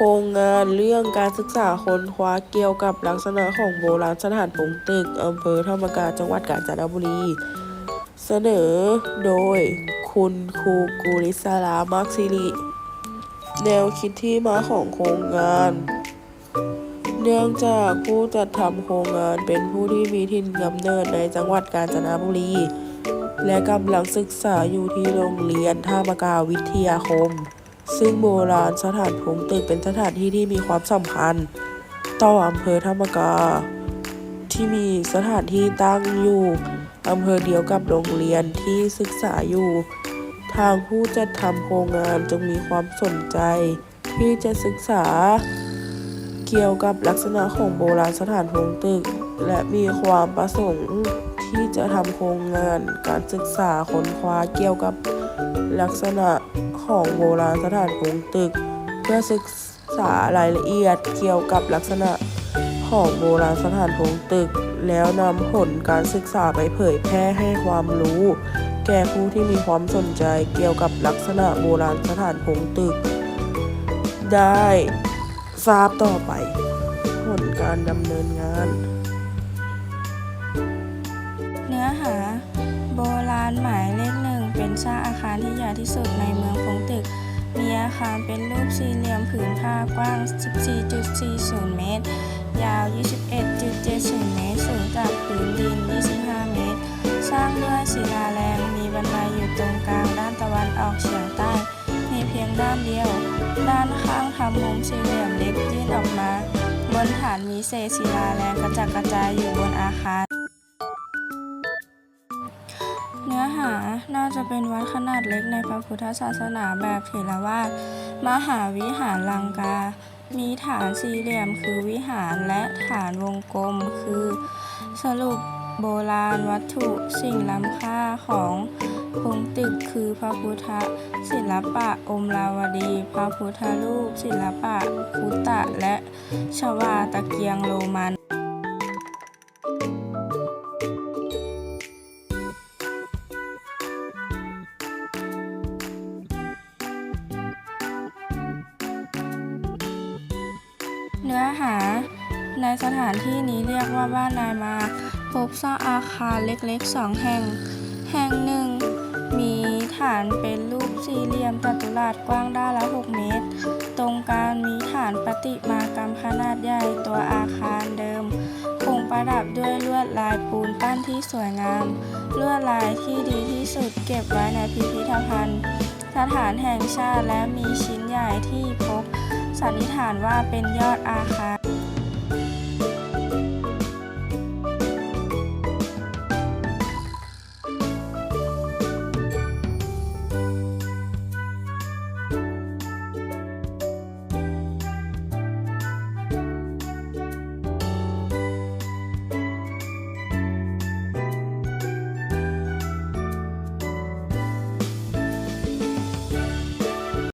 โครงงานเรื่องการศึกษาค้นคว้าเกี่ยวกับลักษณะของโบราณสถานปงตึกอำเภอธรรมกาจังหวัดกาญจนบุรี เสนอโดยคุณครูกุลิศรามักซิริ แนวคิดที่มาของโครงงานเนื่องจากผู้จัดทำโครงงานเป็นผู้ที่มีถิ่นกำเนิดในจังหวัดกาญจนบุรี และกำลังศึกษาอยู่ที่โรงเรียนท่ามกาวิทยาคม ซึ่งโบราณสถานพงตึกเป็นสถานที่ที่มีความสำคัญต่ออำเภอธรรมกา ที่มีสถานที่ตั้งอยู่อำเภอเดียวกับโรงเรียนที่ศึกษาอยู่ ทางผู้จัดทำโครงงานจึงมีความสนใจ ที่จะศึกษา เกี่ยวกับลักษณะของโบราณสถานพงตึก และมีความประสงค์ที่จะทำโครงงานการศึกษาค้นคว้าเกี่ยวกับลักษณะ ของโบราณสถานพงตึก เพื่อศึกษารายละเอียดเกี่ยวกับลักษณะของโบราณสถานพงตึก แล้วนำผลการศึกษาไปเผยแพร่ให้ความรู้ แก่ผู้ที่มีความสนใจเกี่ยวกับลักษณะโบราณสถานพงตึก ได้ทราบต่อไป ผลการดำเนินงาน เนื้อหา โบราณหมายเล่ สร้างอาคารที่ใหญ่ที่สุดในเมืองพงตึก มีอาคารเป็นรูปสี่เหลี่ยมผืนผ้ากว้าง 14.40 เมตร ยาว 21.70 เมตร สูงจากพื้นดิน 25 เมตร สร้างด้วยศิลาแรง มีบันไดอยู่ตรงกลางด้านตะวันออกเฉียงใต้ มีเพียงด้านเดียว ด้านข้างทำมุมสี่เหลี่ยมเล็กยื่นออกมา บนฐานมีเศษศิลาแรงกระจัดกระจายอยู่บนอาคาร น่าจะเป็นวัดขนาดเล็กในพระพุทธศาสนาแบบเถรวาทมหาวิหารลังกา มีฐานสี่เหลี่ยมคือวิหารและฐานวงกลมคือ สรุปโบราณวัตถุสิ่งล้ำค่าของพงตึกคือพระพุทธศิลปะอมราวดี พระพุทธรูป ศิลปะพุทธะและชวาตะเกียงโรมัน เนื้อหาในสถานที่นี้เรียกว่าบ้านนายมาพบสร้างอาคารเล็กๆสองแห่ง แห่งหนึ่ง มีฐานเป็นรูปสี่เหลี่ยมจัตุรัสกว้างด้านละ 6 เมตร ตรงกลางมีฐานประติมากรรมขนาดใหญ่ตัวอาคารเดิมคงประดับด้วยลวดลายปูนปั้นที่สวยงาม ลวดลายที่ดีที่สุดเก็บไว้ในพิพิธภัณฑ์ สถานแห่งชาติและมีชิ้นใหญ่ที่พบ สันนิษฐานว่าเป็นยอดอาคา